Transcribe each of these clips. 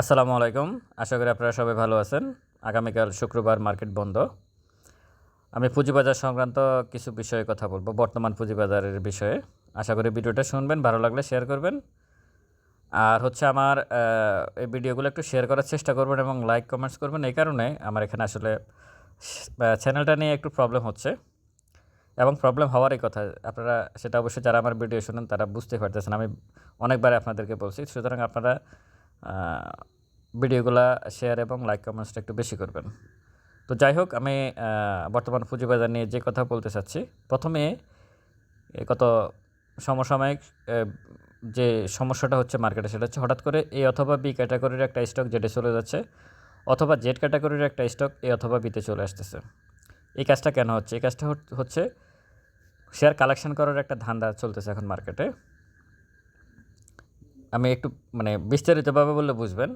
আসসালামু আলাইকুম। আশা করি আপনারা সবাই ভালো আছেন। আগামীকাল শুক্রবার মার্কেট বন্ধ। আমি পুঁজিবাজার সংক্রান্ত কিছু বিষয়ে কথা বলব, বর্তমান পুঁজিবাজারের বিষয়ে। আশা করি ভিডিওটা শুনবেন, ভালো লাগলে শেয়ার করবেন। আর হচ্ছে আমার এই ভিডিওগুলো একটু শেয়ার করার চেষ্টা করবেন এবং লাইক কমেন্টস করবেন। এই কারণে আমার এখানে আসলে চ্যানেলটা নিয়ে একটু প্রবলেম হচ্ছে। এবং প্রবলেম হওয়ারই কথা, আপনারা সেটা অবশ্যই যারা আমার ভিডিও শুনেন তারা বুঝতে পারতেছেন। আমি অনেকবার আপনাদেরকে বলছি, সুতরাং আপনারা ভিডিওগুলা শেয়ার এবং লাইক কমেন্টসটা একটু বেশি করবেন। তো যাই হোক আমি বর্তমান পুঁজিবাজার নিয়ে যে কথা বলতে চাচ্ছি, প্রথমে কত সমসাময়িক যে সমস্যাটা হচ্ছে মার্কেটে সেটা হচ্ছে হঠাৎ করে এ অথবা বি ক্যাটাগরির একটা স্টক যেটা চলে যাচ্ছে, অথবা জেড ক্যাটাগরির একটা স্টক এ অথবা বিতে চলে আসতেছে। এই কাজটা কেন হচ্ছে? এই কাজটা হচ্ছে শেয়ার কালেকশন করার একটা ধান্দা চলতেছে এখন মার্কেটে আমি একটু মানে বিস্তারিতভাবে বললে বুঝবেন।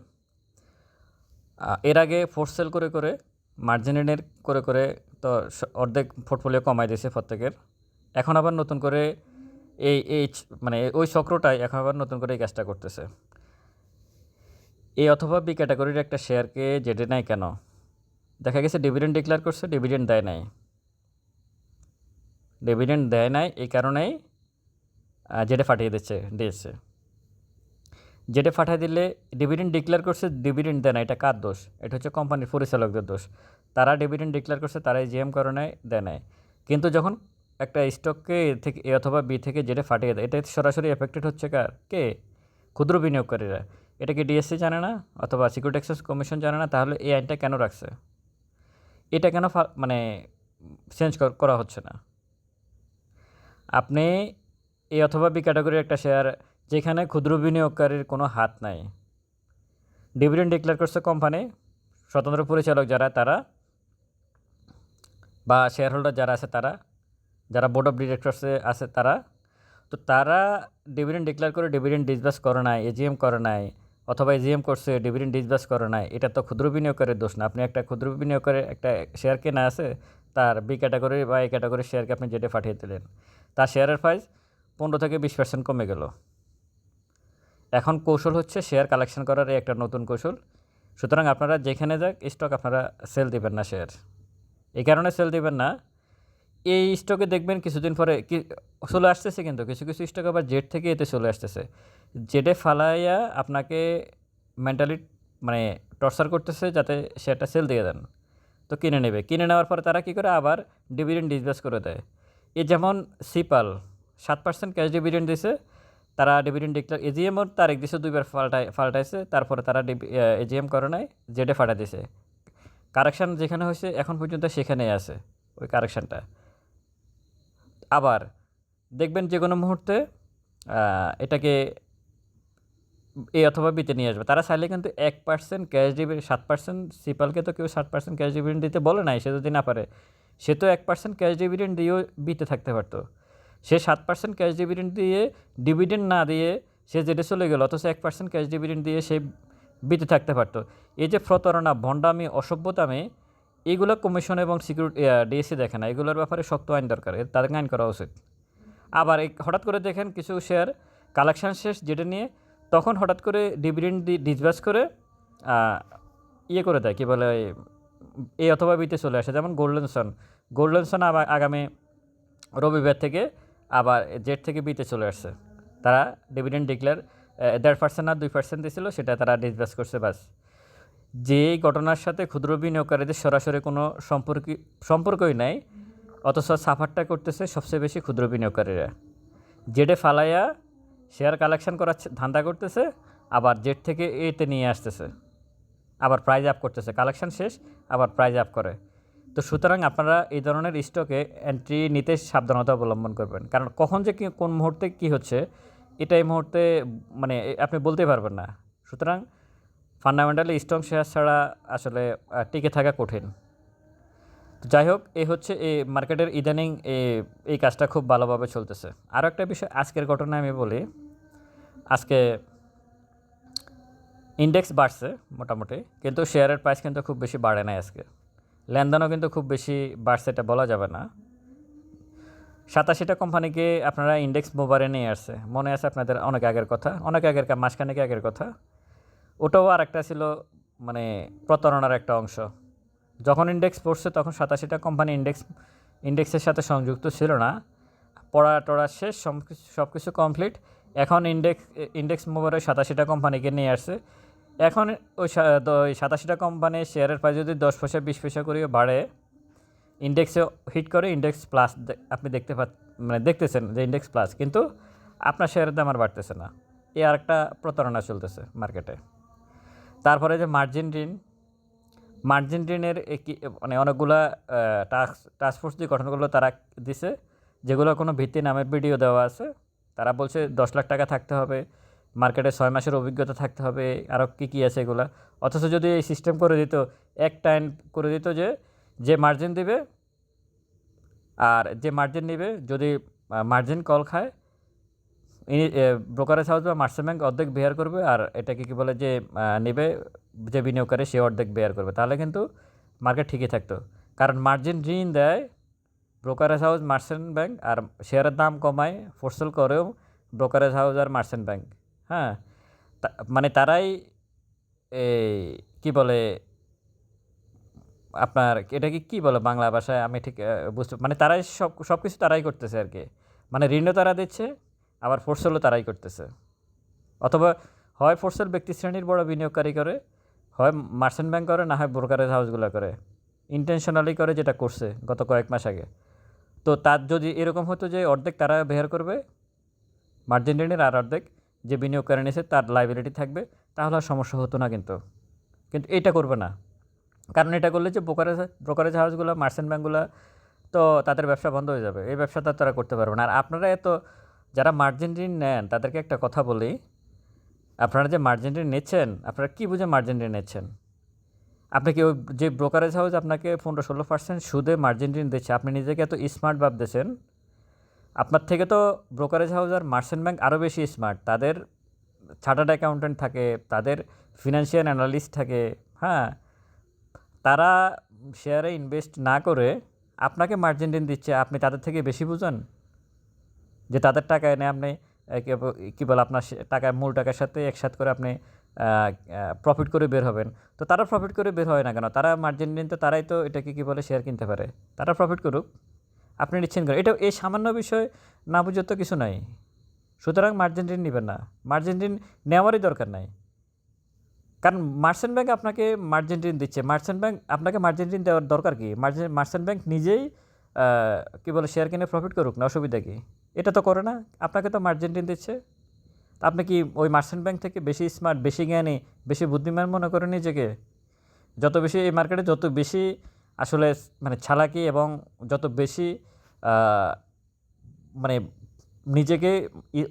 এর আগে ফোর্স সেল করে করে মার্জিনের করে করে তো অর্ধেক পোর্টফোলিও কমাই দিয়েছে প্রত্যেকের। এখন আবার নতুন করে এই এই মানে ওই চক্রটাই এখন আবার নতুন করে এই কাজটা করতেছে। এই অথবা বি ক্যাটাগরির একটা শেয়ারকে জেডে নাই কেন? দেখা গেছে ডিভিডেন্ড ডিক্লেয়ার করছে ডিভিডেন্ড দেয় নাই। ডিভিডেন্ড দেয় নাই, এই কারণেই জেডে ফাটিয়ে দিচ্ছে, দিয়েছে। যেটা পাঠিয়ে দিলে ডিভিডেন্ড ডিক্লেয়ার করছে ডিভিডেন্ড দেয় না, এটা কার দোষ? এটা হচ্ছে কোম্পানির পরিচালকদের দোষ। তারা ডিভিডেন্ড ডিক্লেয়ার করছে তারাই জিএম করে নেয়, দেয় নেয় কিন্তু যখন একটা স্টককে থেকে এ অথবা বি থেকে যেটা ফাটিয়ে দেয় এটা সরাসরি এফেক্টেড হচ্ছে কার? কে? ক্ষুদ্র বিনিয়োগকারীরা। এটা কি ডিএসসি জানে না? অথবা সিকিউরিটি এক্সচেঞ্জ কমিশন জানে না? তাহলে এই আইনটা কেন রাখছে? এটা কেন মানে চেঞ্জ করা হচ্ছে না? আপনি এ অথবা বি ক্যাটাগরির একটা শেয়ার যেখানে ক্ষুদ্র বিনিয়োগকারীর কোনো হাত নাই। ডিভিডেন্ড ডিক্লেয়ার করছে কোম্পানি স্বতন্ত্র পরিচালক যারা, তারা বা শেয়ার হোল্ডার যারা আছে, তারা, যারা বোর্ড অফ ডিরেক্টরসে আছে, তারা। তো তারা ডিভিডেন্ড ডিক্লেয়ার করে ডিভিডেন্ড ডিসবাস করে নাই এজিএম করে নাই, অথবা এজিএম করছে ডিভিডেন্ড ডিসবাস করে নাই, এটা তো ক্ষুদ্র বিনিয়োগকারীর দোষ না। আপনি একটা ক্ষুদ্র বিনিয়োগকারীর একটা শেয়ার কেনা আছে, তার বি ক্যাটাগরি বা এ ক্যাটাগরির শেয়ারকে আপনি যেটা পাঠিয়ে দিলেন। তার শেয়ারের প্রাইস পনেরো থেকে বিশ পার্সেন্ট কমে গেল। এখন কৌশল হচ্ছে শেয়ার কালেকশন করার একটা নতুন কৌশল। সুতরাং আপনারা যেখানে যাক স্টক আপনারা সেল দিবেন না শেয়ার এই কারণে সেল দিবেন না। এই স্টকে দেখবেন কিছুদিন পরে কি, চলে আসতেছে কিন্তু, কিছু কিছু স্টক আবার জেড থেকে এতে চলে আসতেছে। জেডে ফালাইয়া আপনাকে মেন্টালি মানে টর্চার করতেছে যাতে শেয়ারটা সেল দিয়ে দেন। তো কিনে নেবে। কিনে নেওয়ার পরে তারা কী করে? আবার ডিভিডেন্ড ডিসবাস করে দেয়। এ যেমন সিপাল সাত পার্সেন্ট ক্যাশ ডিভিডেন্ড দিছে। তারা ডিভিডেন্ড ডিক্লেয়ার এজিএমও তার এক দিছে দুইবার ফাল্টাই, ফাল্টাইছে, তারপরে তারা এজিএম করে নাই জেডে ফাটা দিছে। কারেকশান যেখানে হয়েছে, এখন পর্যন্ত সেখানেই আছে, ওই কারেকশানটা আবার, দেখবেন যে কোনো মুহূর্তে এটাকে এ অথবা বিতে নিয়ে আসবে। তারা চাইলে কিন্তু এক পার্সেন্ট ক্যাশ ডিভিডেন্ট সাত পার্সেন্ট সিপালকে তো কেউ ষাট পার্সেন্ট ক্যাশ ডিভিডেন্ট দিতে বলে নাই, সে যদি না পারে, সে তো এক পার্সেন্ট ক্যাশ ডিভিডেন্ট দিয়েও বিতে থাকতে পারতো। সে সাত পার্সেন্ট ক্যাশ ডিভিডেন্ট দিয়ে ডিভিডেন্ড না দিয়ে সে যেটা চলে গেল, অথচ এক পার্সেন্ট ক্যাশ ডিভিডেন্ট দিয়ে সে বিতে থাকতে পারতো। এই যে প্রতারণা, ভণ্ডামি অসভ্যতামি এইগুলো কমিশন এবং সিকিউরিটি ডিএসসি দেখে না। এগুলোর ব্যাপারে শক্ত আইন দরকার তাদেরকে আইন করা উচিত। আবার হঠাৎ করে দেখেন কিছু শেয়ার কালেকশান শেষ যেটা নিয়ে তখন হঠাৎ করে ডিভিডেন্ড ডিসবাস করে ইয়ে করে দেয়, কী বলে এ অথবা বিতে চলে আসে। যেমন গোল্ডেন সন গোল্ডেন সন আবার আগামী রবিবার থেকে আবার জেড থেকে বিতে চলে আসছে। তারা ডিভিডেন্ড ডিক্লেয়ার দেড় পার্সেন্ট আর দুই পার্সেন্ট দিয়েছিল সেটা তারা ডিসবাস করছে বাস যে ঘটনার সাথে ক্ষুদ্র বিনিয়োগকারীদের সরাসরি কোনো সম্পর্ক, সম্পর্কই নাই, অথচ সাফারটা করতেছে সবচেয়ে বেশি ক্ষুদ্র বিনিয়োগকারীরা। জেডে ফালাইয়া শেয়ার কালেকশন করার ধান্দা করতেছে, আবার জেড থেকে এতে নিয়ে আসতেছে। আবার প্রাইজ আপ করতেছে কালেকশন শেষ, আবার প্রাইজ আপ করে। তো সুতরাং আপনারা এই ধরনের স্টকে এন্ট্রি নিতে সাবধানতা অবলম্বন করবেন। কারণ কখন যে কোন মুহূর্তে কি হচ্ছে, এটা এই মুহূর্তে মানে আপনি বলতে পারবেন না। সুতরাং ফান্ডামেন্টালি স্ট্রং শেয়ার ছাড়া আসলে টিকে থাকা কঠিন। যাই হোক এই হচ্ছে এই মার্কেটের ইদানিং এ- এই কাজটা খুব ভালোভাবে চলতেছে। আরও একটা বিষয়, আজকের ঘটনা আমি বলি, আজকে ইন্ডেক্স বাড়ছে মোটামুটি, কিন্তু শেয়ারের প্রাইস কিন্তু খুব বেশি বাড়ে নাই আজকে। লেনদেনও কিন্তু খুব বেশি বাড়ছে এটা বলা যাবে না। সাতাশিটা কোম্পানিকে আপনারা ইন্ডেক্স মোবারে নিয়ে আসছে। মনে আছে আপনাদের অনেক আগের কথা? অনেক আগের মাসখানেক আগের কথা। ওটাও আর একটা ছিল মানে প্রতারণার একটা অংশ। যখন ইন্ডেক্স পড়ছে তখন সাতাশিটা কোম্পানি ইন্ডেক্স ইন্ডেক্সের সাথে সংযুক্ত ছিল না। পড়া টড়া শেষ, সব কিছু কমপ্লিট এখন ইন্ডেক্স ইন্ডেক্স মোবাইলে সাতাশিটা কোম্পানিকে নিয়ে আসছে। এখন ওই ওই সাতাশিটা কোম্পানির শেয়ারের প্রাইস যদি দশ পয়সা, বিশ পয়সা করে বাড়ে ইন্ডেক্সে হিট করে ইন্ডেক্স প্লাস আপনি দেখতে পা মানে দেখতেছেন যে ইন্ডেক্স প্লাস কিন্তু আপনার শেয়ারের দাম আর বাড়তেছে না। এ আর একটা প্রতারণা চলতেছে মার্কেটে তারপরে যে মার্জিন ঋণ মার্জিন ঋণের মানে অনেকগুলা টাস্ক টাস্কফোর্স যে গঠনগুলো তারা দিছে, যেগুলো কোনো ভিত্তি নামের ভিডিও দেওয়া আছে। তারা বলছে দশ লাখ টাকা থাকতে হবে। মার্কেটে ছয় মাসের অভিজ্ঞতা থাকতে হবে আরও কী কী আছে এগুলা। অথচ যদি এই সিস্টেম করে দিত এক টাইম করে দিত যে যে মার্জিন দিবে, আর যে মার্জিন নেবে, যদি মার্জিন কল খায়, ইনি ব্রোকারেজ হাউস বা মার্সেল ব্যাংক অর্ধেক বেয়ার করবে, আর এটাকে কী বলে যে নেবে, যে বিনিয়োগকারী সে অর্ধেক বেয়ার করবে। তাহলে কিন্তু মার্কেট ঠিকই থাকতো। কারণ মার্জিন ঋণ দেয় ব্রোকারেজ হাউস মার্সেন্ট ব্যাংক আর শেয়ারের দাম কমায় ফোরসেল করেও ব্রোকারেজ হাউস আর মার্সেন্ট ব্যাংক হ্যাঁ মানে তারাই এই কী বলে, আপনার এটাকে কী বলে বাংলা ভাষায়? আমি ঠিক বুঝতে মানে তারাই সব সব কিছু তারাই করতেছে আর কি। মানে ঋণও তারা দিচ্ছে, আবার ফোর্সেলও তারাই করতেছে। অথবা হয় ফোরসেল ব্যক্তি শ্রেণির বড় বিনিয়োগকারী করে, হয় মার্চেন্ট ব্যাংক করে, না হয় ব্রোকারেজ হাউসগুলো করে। ইন্টেনশনালি করে যেটা করছে গত কয়েক মাস আগে। তো তার যদি এরকম হতো যে অর্ধেক তারা বের করবে মার্জিন ঋণের আর অর্ধেক যে বিনিয়োগ করে নিয়েছে তার লাইবিলিটি থাকবে, তাহলে আর সমস্যা হতো না কিন্তু। কিন্তু এটা করবে না। কারণ এটা করলে যে ব্রোকারেজ ব্রোকারেজ হাউসগুলো মার্চেন্ট ব্যাঙ্কগুলো তো তাদের ব্যবসা বন্ধ হয়ে যাবে। এই ব্যবসাটা তারা করতে পারবে না। আর আপনারা এত যারা মার্জিন ঋণ নেন, তাদেরকে একটা কথা বলি। আপনারা যে মার্জিন ঋণ নিচ্ছেন, আপনারা কী বুঝে মার্জিন ঋণ নিচ্ছেন? আপনি কি ওই যে ব্রোকারেজ হাউস আপনাকে পনেরো ষোলো পার্সেন্ট সুদে মার্জিন ঋণ দিচ্ছে? আপনি নিজেকে এত স্মার্ট ভাবতেছেন। আপনার থেকে তো ব্রোকারেজ হাউস আর মার্চেন্ট ব্যাংক আরও বেশি স্মার্ট তাদের চার্টার্ড অ্যাকাউন্টেন্ট থাকে, তাদের ফিনান্সিয়াল অ্যানালিস্ট থাকে হ্যাঁ? তারা শেয়ারে ইনভেস্ট না করে আপনাকে মার্জিন ঋণ দিচ্ছে। আপনি তাদের থেকে বেশি বুঝেন যে তাদের টাকা এনে আপনি কি বল- বলে, আপনার টাকা মূল টাকার সাথে একসাথে করে আপনি প্রফিট করে বের হবেন। তো তারা প্রফিট করে বের হয় না কেন? তারা মার্জিন ঋণ তো তারাই তো এটাকে কী বলে শেয়ার কিনতে পারে। তারা প্রফিট করুক। আপনি নিচ্ছেন কেন এটা এই সামান্য বিষয় না বুঝে তো কিছু নাই। সুতরাং মার্জিন ঋণ নেবেন না। মার্জিন ঋণ নেওয়ারই দরকার নাই। কারণ মার্চেন্ট ব্যাংক আপনাকে মার্জিন ঋণ দিচ্ছে। মার্চেন্ট ব্যাংক আপনাকে মার্জিন ঋণ দেওয়ার দরকার কি? মার্জিন মার্চেন্ট ব্যাংক নিজেই কী বলে শেয়ার কিনে প্রফিট করুক না, অসুবিধা কি? এটা তো করে না। আপনাকে তো মার্জিন ঋণ দিচ্ছে। আপনি কি ওই মার্চেন্ট ব্যাংক থেকে বেশি স্মার্ট বেশি জ্ঞানী, বেশি বুদ্ধিমান মনে করেন নিজেকে? যত বেশি এই মার্কেটে যত বেশি আসলে মানে ছালাকি এবং যত বেশি মানে নিজেকে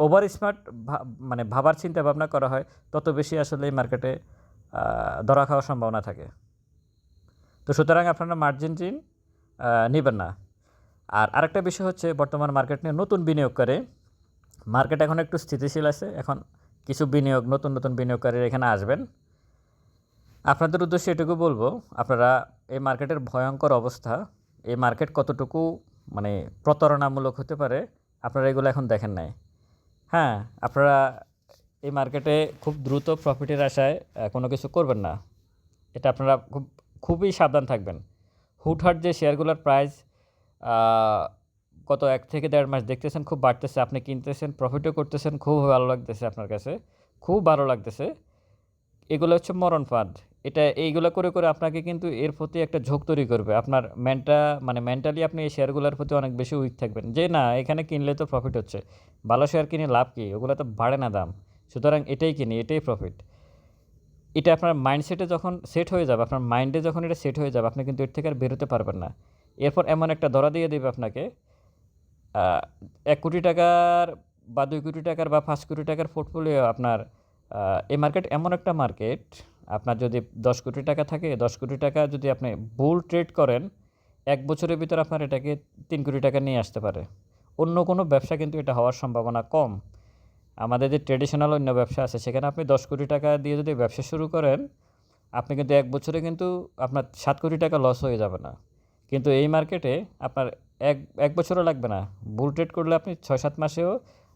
ওভার স্মার্ট মানে ভাবার চিন্তা ভাবনা করা হয়, তত বেশি আসলে এই মার্কেটে ধরা খাওয়ার সম্ভাবনা থাকে। তো সুতরাং আপনারা মার্জিন ঋণ নেবেন না। আর আরেকটা বিষয় হচ্ছে বর্তমান মার্কেট নিয়ে নতুন বিনিয়োগ করে। মার্কেট এখন একটু স্থিতিশীল আছে, এখন কিছু বিনিয়োগ, নতুন নতুন বিনিয়োগকারীরা এখানে আসবেন। আপনাদের উদ্দেশ্যে এটুকু বলব, আপনারা এই মার্কেটের ভয়ঙ্কর অবস্থা, এই মার্কেট কতটুকু মানে প্রতারণামূলক হতে পারে, আপনারা এগুলো এখন দেখেন নাই। হ্যাঁ আপনারা এই মার্কেটে খুব দ্রুত প্রফিটের আশায় কোনো কিছু করবেন না। এটা আপনারা খুব, খুবই সাবধান থাকবেন। হুটহাট যে শেয়ারগুলোর প্রাইস গত এক থেকে দেড় মাস দেখতেছেন, খুব বাড়তেছে। আপনি কিনতেছেন, প্রফিটও করতেছেন, খুব ভালো লাগতেছে আপনার কাছে, খুব ভালো লাগতেছে। এগুলো হচ্ছে মরণ ফাঁদ। এটা এইগুলো করে করে আপনাকে কিন্তু এর প্রতি একটা ঝোঁক তৈরি করবে। আপনার মেন্টা মানে মেন্টালি আপনি এই শেয়ারগুলোর প্রতি অনেক বেশি উইক থাকবেন। যে না, এখানে কিনলে তো প্রফিট হচ্ছে। ভালো শেয়ার কিনে লাভ কি? ওগুলো তো বাড়ে না দাম। সুতরাং এটাই কিনি, এটাই প্রফিট এটা আপনার মাইন্ডসেটে যখন সেট হয়ে যাবে, আপনার মাইন্ডে যখন এটা সেট হয়ে যাবে, আপনি কিন্তু এর থেকে আর বেরোতে পারবেন না। এরপর এমন একটা ধরা দিয়ে দেবে আপনাকে এক কোটি টাকার বা দুই কোটি টাকার বা পাঁচ কোটি টাকার পোর্টফোলিও আপনার এই মার্কেট এমন একটা মার্কেট আপনার যদি দশ কোটি টাকা থাকে, দশ কোটি টাকা যদি আপনি বুল ট্রেড করেন, এক বছরের ভিতর আপনার এটাকে তিন কোটি টাকা নিয়ে আসতে পারে। অন্য কোনো ব্যবসা কিন্তু এটা হওয়ার সম্ভাবনা কম। আমাদের যে ট্রেডিশনাল অন্য ব্যবসা আছে, সেখানে আপনি দশ কোটি টাকা দিয়ে যদি ব্যবসা শুরু করেন, আপনি কিন্তু এক বছরে কিন্তু আপনার সাত কোটি টাকা লস হয়ে যাবে না। কিন্তু এই মার্কেটে আপনার এক এক বছরও লাগবে না। বুল ট্রেড করলে আপনি ছয়, সাত মাসেও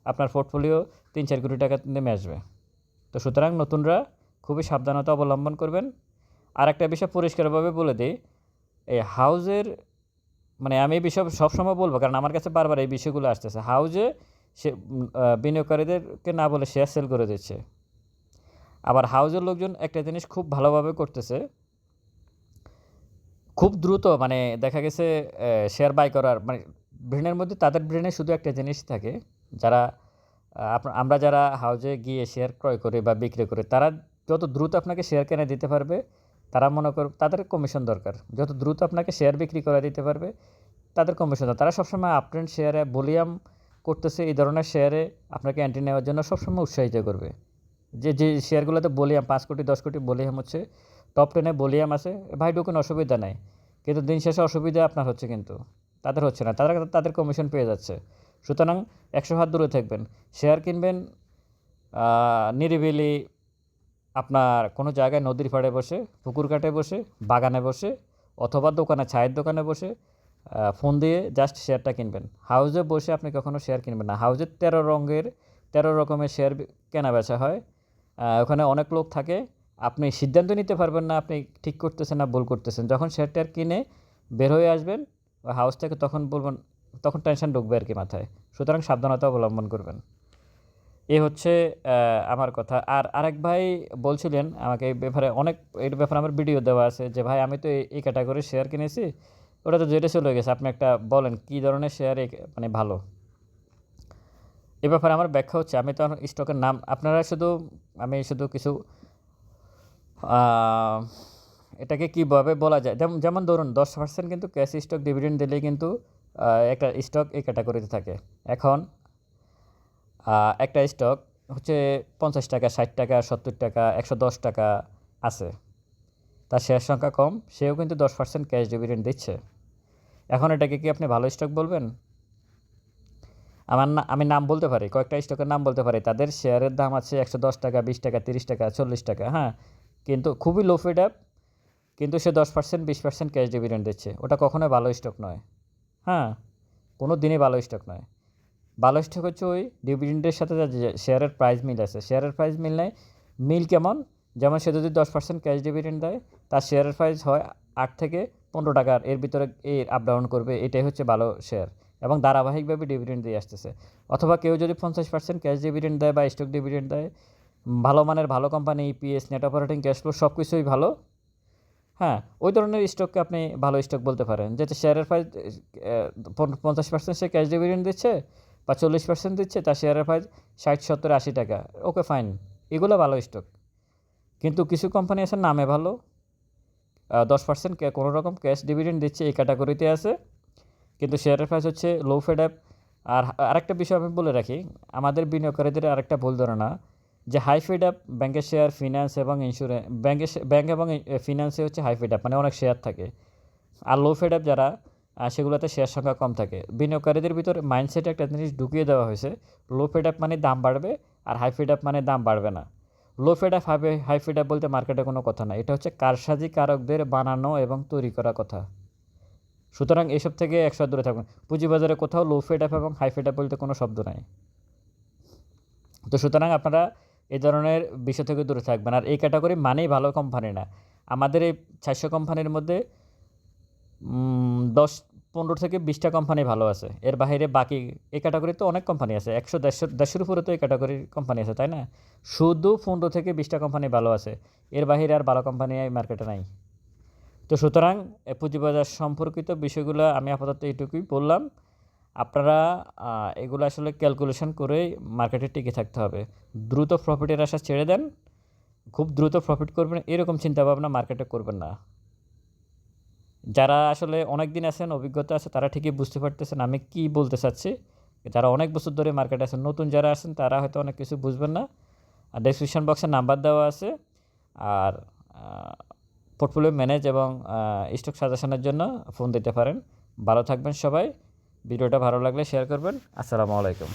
আপনার পোর্টফোলিও তিন, চার কোটি টাকা নেমে আসবে। তো সুতরাং নতুনরা খুবই সাবধানতা অবলম্বন করবেন। আর একটা বিষয় পরিষ্কারভাবে বলে দিই, এই হাউজের মানে আমি এই বিষয় সবসময় বলব, কারণ আমার কাছে বারবার এই বিষয়গুলো আসতেছে। হাউজে সে বিনিয়োগকারীদেরকে না বলে শেয়ার সেল করে দিচ্ছে। আবার হাউজের লোকজন একটা জিনিস খুব ভালোভাবে করতেছে। খুব দ্রুত মানে দেখা গেছে শেয়ার বাই করার মানে ব্রেনের মধ্যে তাদের ব্রেনে শুধু একটা জিনিস থাকে, যারা আমরা যারা হাউজে গিয়ে শেয়ার ক্রয় করি বা বিক্রি করি, তারা যত দ্রুত আপনাকে শেয়ার কিনে দিতে পারবে, তারা মনে কর, তাদের কমিশন দরকার। যত দ্রুত আপনাকে শেয়ার বিক্রি করে দিতে পারবে, তাদের কমিশন দরকার। তারা সবসময় আপট্রেন্ড শেয়ারে ভলিউম করতেছে, এই ধরনের শেয়ারে আপনাকে এন্ট্রি নেওয়ার জন্য সবসময় উৎসাহিত করবে। যে যে শেয়ারগুলোতে বলিয়াম পাঁচ কোটি, দশ কোটি বলিয়াম হচ্ছে টপ টেনে বলিয়াম আছে, ভাই ঢুকুন, অসুবিধা নাই। কিন্তু দিন শেষে অসুবিধা আপনার হচ্ছে কিন্তু, তাদের হচ্ছে না, তারা তাদের কমিশন পেয়ে যাচ্ছে। সুতরাং একশো হাত দূরে থাকবেন। শেয়ার কিনবেন নিরিবিলি আপনার কোনো জায়গায় নদীর পাড়ে বসে, পুকুর কাটে বসে, বাগানে বসে অথবা দোকানে, চায়ের দোকানে বসে ফোন দিয়ে জাস্ট শেয়ারটা কিনবেন। হাউজে বসে আপনি কখনো শেয়ার কিনবেন না। হাউজে তেরো রঙের, তেরো রকমের শেয়ার কেনা বেচা হয়। ওখানে অনেক লোক থাকে। আপনি সিদ্ধান্ত নিতে পারবেন না আপনি ঠিক করতেছেন না ভুল করতেছেন। যখন শেয়ার টেয়ার কিনে বের হয়ে আসবেন হাউস থেকে তখন বলবেন, তখন টেনশন ঢুকবে আর কি মাথায়। সুতরাং সাবধানতা অবলম্বন করবেন। এ হচ্ছে আমার কথা। আর আরেক ভাই বলছিলেন আমাকে এই ব্যাপারে অনেক, এর ব্যাপারে আমার ভিডিও দেওয়া আছে যে, ভাই, আমি তো এই- ক্যাটাগরির শেয়ার কিনেছি, ওটা তো যেটা চলে গেছে। আপনি একটা বলেন, কী ধরনের শেয়ার মানে ভালো? এ ব্যাপারে আমার ব্যাখ্যা হচ্ছে, আমি তো স্টকের নাম, আপনারা শুধু, আমি শুধু কিছু এটাকে কীভাবে বলা যায়? যেমন যেমন ধরুন, দশ পার্সেন্ট কিন্তু ক্যাশ স্টক ডিভিডেন্ড দিলেই কিন্তু একটা স্টক এই ক্যাটাগরিতে থাকে। এখন একটা স্টক হচ্ছে পঞ্চাশ টাকা, ষাট টাকা, সত্তর টাকা, একশো দশ টাকা আছে। তার শেয়ার সংখ্যা কম, সেও কিন্তু দশ পার্সেন্ট ক্যাশ ডিভিডেন্ড দিচ্ছে। এখন এটাকে কি আপনি ভালো স্টক বলবেন? আমার না, আমি নাম বলতে পারি, কয়েকটা স্টকের নাম বলতে পারি। তাদের শেয়ারের দাম আছে একশো দশ টাকা, বিশ টাকা, তিরিশ টাকা, চল্লিশ টাকা হ্যাঁ? কিন্তু খুবই লো ফিড অ্যাপ কিন্তু সে দশ পার্সেন্ট বিশ পার্সেন্ট ক্যাশ ডিভিডেন্ড দিচ্ছে। ওটা কখনোই ভালো স্টক নয় হ্যাঁ? কোনো দিনই ভালো স্টক নয়। ভালো স্টক হচ্ছে ওই ডিভিডেন্ডের সাথে শেয়ারের প্রাইস মিল আছে। শেয়ারের প্রাইস মিল নেয় মিল কেমন? যেমন সে যদি দশ পার্সেন্ট ক্যাশ ডিভিডেন্ড দেয়, তার শেয়ারের প্রাইস হয় আট থেকে পনেরো টাকার। এর ভিতরে এর আপ ডাউন করবে, এটাই হচ্ছে ভালো শেয়ার এবং ধারাবাহিকভাবে ডিভিডেন্ড দিয়ে আসতেছে। অথবা কেউ যদি পঞ্চাশ পার্সেন্ট ক্যাশ ডিভিডেন্ড দেয় বা স্টক ডিভিডেন্ড দেয়, ভালো মানের ভালো company EPS net operating cash flow সব কিছুই ভালো। হ্যাঁ ওই ধরনের স্টককে আপনি ভালো স্টক বলতে পারেন। যেটা শেয়ারের প্রাইস পঞ্চাশ পার্সেন্ট সে ক্যাশ ডিভিডেন্ড দিচ্ছে বা চল্লিশ পার্সেন্ট দিচ্ছে, তার শেয়ারের প্রাইস ষাট, সত্তর, আশি টাকা। ওকে ফাইন এগুলো ভালো স্টক কিন্তু কিছু কোম্পানি আছে নামে ভালো। দশ পার্সেন্ট কোনো রকম ক্যাশ ডিভিডেন্ড দিচ্ছে এই ক্যাটাগরিতে আছে। কিন্তু শেয়ারের প্রাইস হচ্ছে লো ফেড অ্যাপ আর আরেকটা বিষয় আমি বলে রাখি, আমাদের বিনিয়োগকারীদের আরেকটা ভুল ধারণা, যে হাই ফিড অ্যাপ ব্যাংকের শেয়ার ফিনান্স এবং ইন্স্যুরেন্স ব্যাংকের ব্যাংক এবং ফিনান্সে হচ্ছে হাই ফিড অ্যাপ মানে অনেক শেয়ার থাকে। আর লো ফেড অ্যাপ যারা সেগুলোতে শেয়ার সংখ্যা কম থাকে। বিনিয়োগকারীদের ভিতরে মাইন্ডসেটে একটা জিনিস ঢুকিয়ে দেওয়া হয়েছে লো ফেড আপ মানে দাম বাড়বে আর হাই ফিড অ্যাপ মানে দাম বাড়বে না। Low paid up high paid up বলতে মার্কেটে কোনো কথা না এটা হচ্ছে কারসাজি কারকদের বানানো এবং তৈরি করা কথা। সুতরাং এসব থেকে একশো দূরে থাকবেন পুঁজিবাজারে কোথাও লো ফেড আপ এবং হাই ফেড অ্যাপ বলতে কোনো শব্দ নাই। তো সুতরাং আপনারা এই ধরনের বিষয় থেকে দূরে থাকবেন। আর এই ক্যাটাগরি মানেই ভালো কোম্পানি না। আমাদের এই চারশো কোম্পানির মধ্যে দশ, পনেরো থেকে বিশটা কোম্পানি ভালো আছে। এর বাইরে বাকি এই ক্যাটাগরিতে অনেক কোম্পানি আছে। একশো, দেড়শো, দেড়শোর উপরে তো এই ক্যাটাগরির কোম্পানি আছে, তাই না? শুধু পনেরো থেকে বিশটা কোম্পানি ভালো আছে। এর বাইরে আর ভালো কোম্পানি মার্কেটে নাই। তো সুতরাং পুঁজিবাজার সম্পর্কিত বিষয়গুলো আমি আপাতত এইটুকুই বললাম। আপনারা এগুলো আসলে ক্যালকুলেশন করে মার্কেটে টিকে থাকতে হবে। দ্রুত প্রফিটের আশা ছেড়ে দেন। খুব দ্রুত প্রফিট করবেন, এরকম চিন্তাভাবনা মার্কেটে করবেন না। যারা আসলে অনেক দিন আছেন, অভিজ্ঞতা আছে, তারা ঠিকই বুঝতে পারতেছেন আমি কি বলতে চাচ্ছি। যারা অনেক বছর ধরে মার্কেটে আছেন, নতুন যারা আছেন, তারা হয়তো অনেক কিছু বুঝবেন না। আর ডেসক্রিপশন বক্সে নাম্বার দেওয়া আছে। আর পোর্টফোলিও ম্যানেজ এবং স্টক সাজেশনের জন্য ফোন দিতে পারেন। ভালো থাকবেন সবাই। ভিডিওটা ভালো লাগলে শেয়ার করবেন। আসসালামু আলাইকুম।